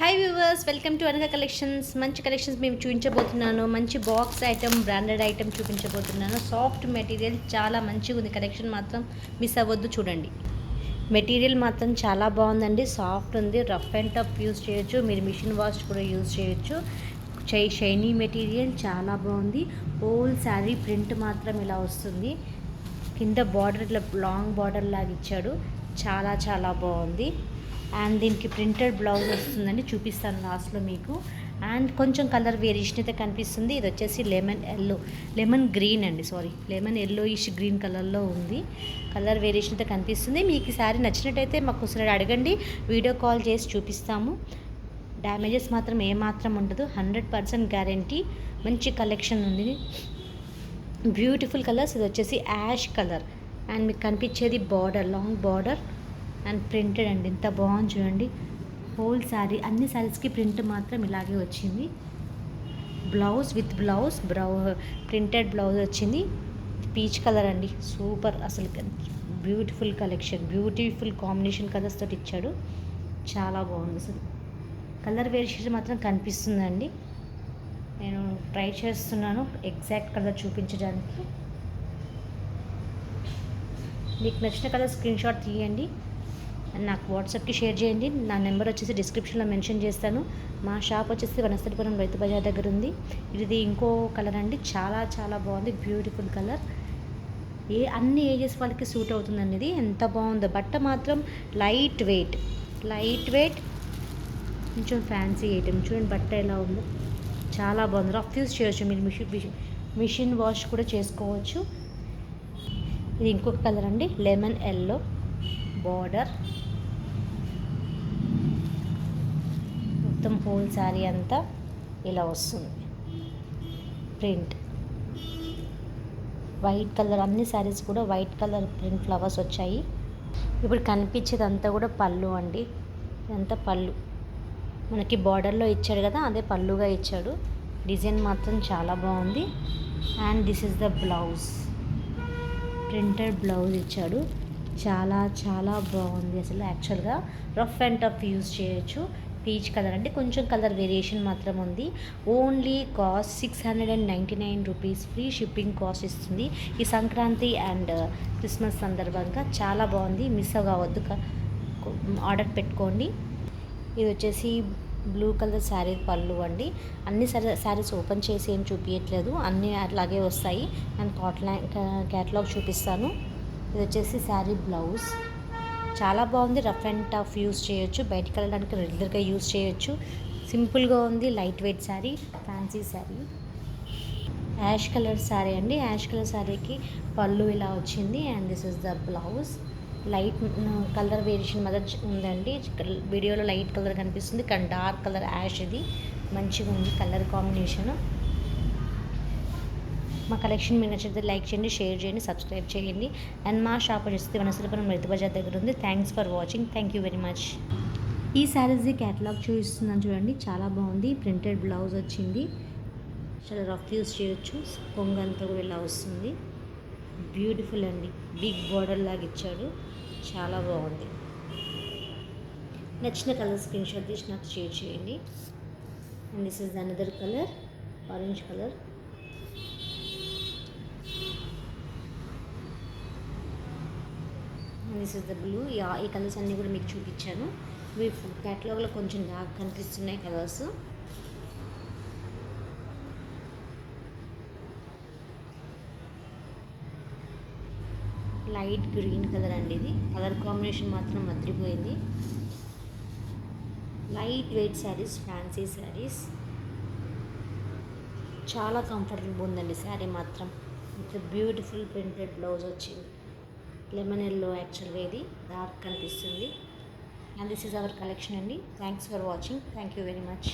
High viewers welcome to అనగా collections మంచి collections మేము చూపించబోతున్నాను. మంచి బాక్స్ ఐటమ్ బ్రాండెడ్ ఐటమ్ చూపించబోతున్నాను. సాఫ్ట్ మెటీరియల్ చాలా మంచిగా ఉంది. కలెక్షన్ మాత్రం మిస్ అవ్వద్దు చూడండి. మెటీరియల్ మాత్రం చాలా బాగుందండి. సాఫ్ట్ ఉంది. రఫ్ అండ్ టఫ్ యూస్ చేయొచ్చు. మీరు మిషన్ వాష్ కూడా యూస్ చేయొచ్చు. చై షైనీ మెటీరియల్ చాలా బాగుంది. హోల్ శారీ ప్రింట్ మాత్రం ఇలా వస్తుంది. కింద బార్డర్ ఇట్లా లాంగ్ బార్డర్ లాగా ఇచ్చాడు. చాలా చాలా బాగుంది. అండ్ దీనికి ప్రింటెడ్ బ్లౌజ్ వస్తుందండి చూపిస్తాను లాస్ట్లో మీకు. అండ్ కొంచెం కలర్ వేరియేషన్ అయితే కనిపిస్తుంది. ఇది వచ్చేసి లెమన్ ఎల్లో లెమన్ గ్రీన్ అండి sorry lemon yellow ish green కలర్లో ఉంది. కలర్ వేరియేషన్ అయితే కనిపిస్తుంది. మీకు ఈ సారీ నచ్చినట్టయితే మాకు ఒకసారి అడగండి. వీడియో కాల్ చేసి చూపిస్తాము. డ్యామేజెస్ మాత్రం ఏమాత్రం ఉండదు. హండ్రెడ్ పర్సెంట్ గ్యారంటీ మంచి కలెక్షన్ ఉంది. బ్యూటిఫుల్ కలర్స్ ఇది వచ్చేసి యాష్ కలర్ అండ్ మీకు కనిపించేది border long border and printed అండి. ఎంత బాగుంది చూడండి. హోల్ శారీ అన్ని శారీస్కి ప్రింట్ మాత్రం ఇలాగే వచ్చింది. బ్లౌజ్ విత్ బ్లౌజ్ బ్రౌ ప్రింటెడ్ బ్లౌజ్ వచ్చింది. పీచ్ కలర్ అండి. సూపర్. అసలు beautiful collection. Beautiful combination colours తోటి ఇచ్చాడు. చాలా బాగుంది అసలు. కలర్ వేరియేషన్ మాత్రం కనిపిస్తుందండి. నేను ట్రై చేస్తున్నాను ఎగ్జాక్ట్ కలర్ చూపించడానికి. మీకు నచ్చిన కలర్ స్క్రీన్ షాట్ తీయండి. నాకు వాట్సాప్కి షేర్ చేయండి. నా నెంబర్ వచ్చేసి డిస్క్రిప్షన్లో మెన్షన్ చేస్తాను. మా షాప్ వచ్చేసి వనస్థలిపురం రైతు బజార్ దగ్గర ఉంది. ఇది ఇంకో కలర్ అండి. చాలా చాలా బాగుంది. Beautiful colour. ఏ అన్ని ఏజెస్ వాళ్ళకి సూట్ అవుతుందండి ఇది ఎంత బాగుందో. బట్ట మాత్రం లైట్ వెయిట్. Light weight. కొంచెం ఫ్యాన్సీ ఐటమ్ చూడండి బట్ట ఎలా ఉందో. చాలా బాగుంది. రఫ్ యూస్ చేయొచ్చు. మీరు మిషన్ మిషన్ వాష్ కూడా చేసుకోవచ్చు. ఇది ఇంకొక కలర్ అండి. Lemon yellow border. మొత్తం హోల్ శారీ అంతా ఇలా వస్తుంది. ప్రింట్ వైట్ కలర్ అన్ని శారీస్ కూడా వైట్ కలర్ ప్రింట్ ఫ్లవర్స్ వచ్చాయి. ఇప్పుడు కనిపించేదంతా కూడా పళ్ళు అండి. ఇదంతా పళ్ళు. మనకి బార్డర్లో ఇచ్చాడు కదా అదే పళ్ళుగా ఇచ్చాడు. డిజైన్ మాత్రం చాలా బాగుంది. And this is the blouse printed blouse ఇచ్చాడు. చాలా చాలా బాగుంది అసలు యాక్చువల్గా రఫ్ అండ్ టఫ్ యూజ్ చేయొచ్చు. పీచ్ కలర్ అంటే కొంచెం కలర్ వేరియేషన్ మాత్రం ఉంది. Only cost six hundred and ninety nine rupees free shipping cost ఇస్తుంది. ఈ సంక్రాంతి అండ్ క్రిస్మస్ సందర్భంగా చాలా బాగుంది. మిస్ అవ్వవద్దు ఆర్డర్ పెట్టుకోండి. ఇది వచ్చేసి బ్లూ కలర్ శారీ పళ్ళు అండి. అన్ని శారీస్ ఓపెన్ చేసి ఏం చూపించట్లేదు అన్నీ అట్లాగే వస్తాయి. నేను కాట్లా క్యాటలాగ్ చూపిస్తాను. ఇది వచ్చేసి శారీ బ్లౌజ్. చాలా బాగుంది. రఫ్ అండ్ టఫ్ యూస్ చేయొచ్చు. బయటకు వెళ్ళడానికి రెగ్యులర్గా యూస్ చేయొచ్చు. సింపుల్గా ఉంది. Light weight sari fancy sari. Ash colour sari అండి. యాష్ కలర్ శారీకి పళ్ళు ఇలా వచ్చింది. And this is the blouse. Light colour variation మీద ఉందండి. వీడియోలో లైట్ కలర్ కనిపిస్తుంది. కానీ డార్క్ కలర్ యాష్ ఇది. మంచిగా ఉంది కలర్ కాంబినేషన్. మా కలెక్షన్ మీకు నచ్చితే లైక్ చేయండి షేర్ చేయండి సబ్స్క్రైబ్ చేయండి. అండ్ మా షాప్ వచ్చేసి వనసలపురం రైతు బజార్ దగ్గర ఉంది. Thanks for watching thank you very much ఈ శారీస్ది క్యాటలాగ్ చూపిస్తున్నాను చూడండి. చాలా బాగుంది. ప్రింటెడ్ బ్లౌజ్ వచ్చింది. చాలా రఫ్ యూస్ చేయొచ్చు. పొంగంతా కూడా ఇలా వస్తుంది. బ్యూటిఫుల్ అండి. బిగ్ బార్డర్ లాగా ఇచ్చాడు. చాలా బాగుంది. నచ్చిన కలర్ స్క్రీన్ షాట్ తీసి నాకు షేర్ చేయండి. And this is another colour orange colour this is the blue. ఈ కలర్స్ అన్నీ కూడా మీకు చూపించాను. మీ క్యాటలాగ్లో కొంచెం డార్క్ కనిపిస్తున్నాయి కలర్స్. లైట్ గ్రీన్ కలర్ అండి ఇది. కలర్ కాంబినేషన్ మాత్రం మద్రిపోయింది light weight saris fancy saris చాలా కంఫర్టబుల్ ఉందండి శారీ మాత్రం. ఇట్స్ బ్యూటిఫుల్ ప్రింటెడ్ బ్లౌజ్ వచ్చింది. లెమన్ ఎల్లో యాక్చువల్గా ఇది. డార్క్ కనిపిస్తుంది. And this is our collection అండి. Thanks for watching thank you very much